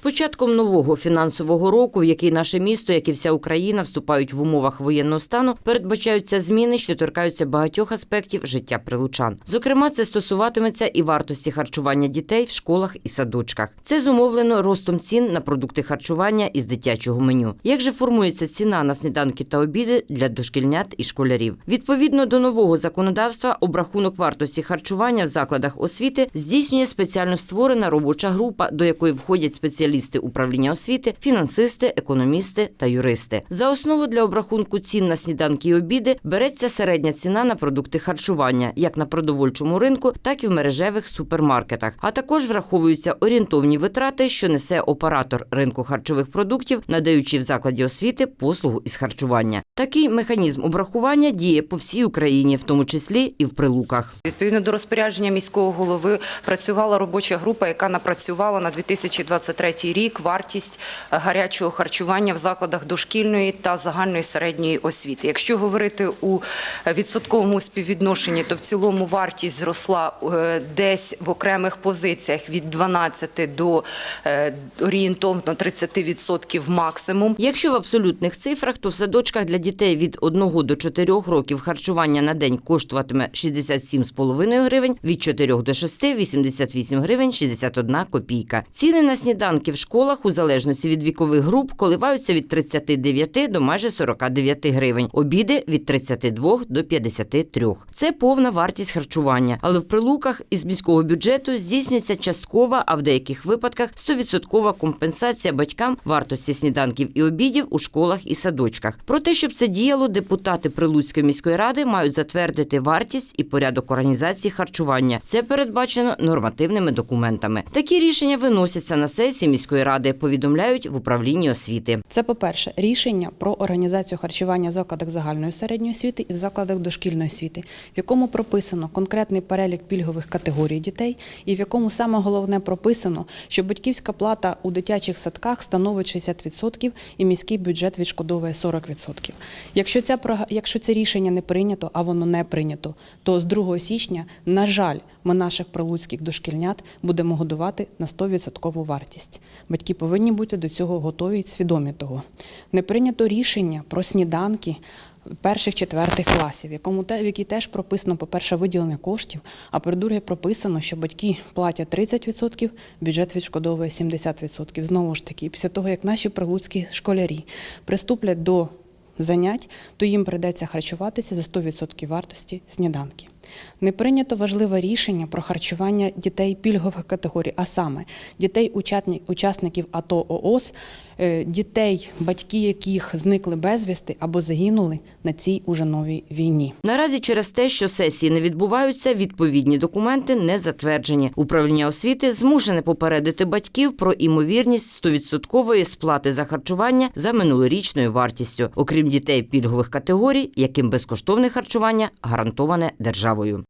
початком нового фінансового року, в який наше місто, як і вся Україна, вступають в умовах воєнного стану, передбачаються зміни, що торкаються багатьох аспектів життя прилучан. Зокрема, це стосуватиметься і вартості харчування дітей в школах і садочках. Це зумовлено ростом цін на продукти харчування із дитячого меню. Як же формується ціна на сніданки та обіди для дошкільнят і школярів? Відповідно до нового законодавства, обрахунок вартості харчування в закладах освіти здійснює спеціально створена робоча група, до якої входять спеціалісти управління освіти, фінансисти, економісти та юристи. За основу для обрахунку цін на сніданки і обіди береться середня ціна на продукти харчування, як на продовольчому ринку, так і в мережевих супермаркетах. А також враховуються орієнтовні витрати, що несе оператор ринку харчових продуктів, надаючи в закладі освіти послугу із харчування. Такий механізм обрахування діє по всій Україні, в тому числі і в прилуках. Відповідно до розпорядження міського голови працювала робоча група, яка напрацювала на 2023 рік вартість е, гарячого харчування в закладах дошкільної та загальної середньої освіти. Якщо говорити у відсотковому співвідношенні, то в цілому вартість зросла е, десь в окремих позиціях від 12 до е, орієнтовно 30% максимум. Якщо в абсолютних цифрах, то в садочках для дітей від 1 до 4 років харчування на день коштуватиме 67,5 гривень, від 4 до 6 – 88 гривень 61 копійка. Ціни на сніданки в школах у залежності від вікових груп коливаються від 39 до майже 49 гривень, обіди від 32 до 53. Це повна вартість харчування, але в прилуках із міського бюджету здійснюється часткова, а в деяких випадках 100% компенсація батькам вартості сніданків і обідів у школах і садочках. Про те, щоб це діяло, депутати Прилуцької міської ради мають затвердити вартість і порядок організації харчування. Це передбачено нормативними документами. Такі рішення виносяться на сесії міської ради, повідомляють в управлінні освіти. Це, по-перше, рішення про організацію харчування в закладах загальної середньої освіти і в закладах дошкільної освіти, в якому прописано конкретний перелік пільгових категорій дітей, і в якому саме головне прописано, що батьківська плата у дитячих садках становить 60% і міський бюджет відшкодовує 40%. Якщо, ця, якщо це рішення не прийнято, а воно не прийнято, то з 2 січня, на жаль, ми наших прилуцьких дошкільнят будемо годувати на 100% вартість. Батьки повинні бути до цього готові і свідомі того. Не прийнято рішення про сніданки перших четвертих класів, якому в якій теж прописано, по-перше, виділення коштів, а по-друге, прописано, що батьки платять 30%, бюджет відшкодовує 70%. Знову ж таки, після того, як наші прилуцькі школярі приступлять до занять, то їм прийдеться харчуватися за 100% вартості сніданки. Не прийнято важливе рішення про харчування дітей пільгових категорій, а саме дітей учасників АТО ООС, е, дітей, батьки яких зникли безвісти або загинули на цій уже новій війні. Наразі через те, що сесії не відбуваються, відповідні документи не затверджені. Управління освіти змушене попередити батьків про імовірність 100% сплати за харчування за минулорічною вартістю, окрім дітей пільгових категорій, яким безкоштовне харчування гарантоване державою справою.